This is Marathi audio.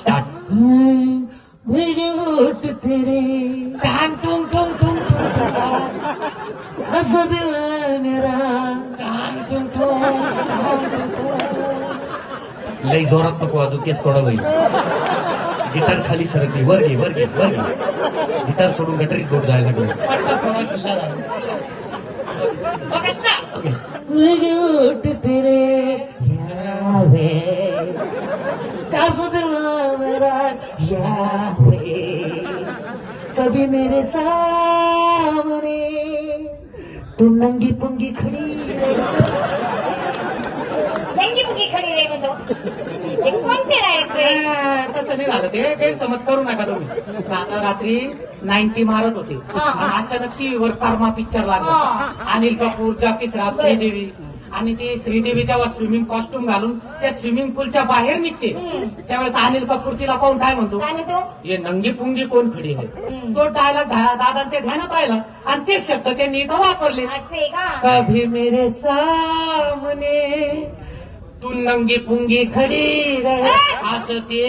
स्टार्ट तेरे टॅन टुंग टुंग टुंग हंस दिल मेरा टॅन टुंग टुंग लई जोरात नको अजून केस थोडा होईल गिटार खाली सरकली वर घे वर घे वर घे. गिटार सोडून गटरीत गोट जायला लागलं. मेरे तेरे मेरा यावे कभी मेरे सामने तू नंगी पुंगी खड़ी लंगी मुगी खडी रे म्हणतो. हे कोणते डायरेक्टर तसं नाही झालं ते गैरसमज करू नका तुम्ही. आता रात्री नाईन्टी मारत होते. अचानक टी व्ही कर्मा पिक्चर लागला. अनिल कपूर जॉकी श्राफ श्रीदेवी. आणि ती श्रीदेवी स्विमिंग कॉस्ट्युम घालून त्या स्विमिंग पूलच्या बाहेर निघते. त्यावेळेस अनिल कपूर तिला पाहून काय म्हणतो? काय म्हणतो? ये नंगी पुंगी कोण खडी आहे. तो डायलॉग दादांच्या ध्यानात राहिला आणि तेच शब्द त्यांनी इथं वापरले. असे का? कभी मेरे सामने तू नंगी पुंगी खडी रहे हसते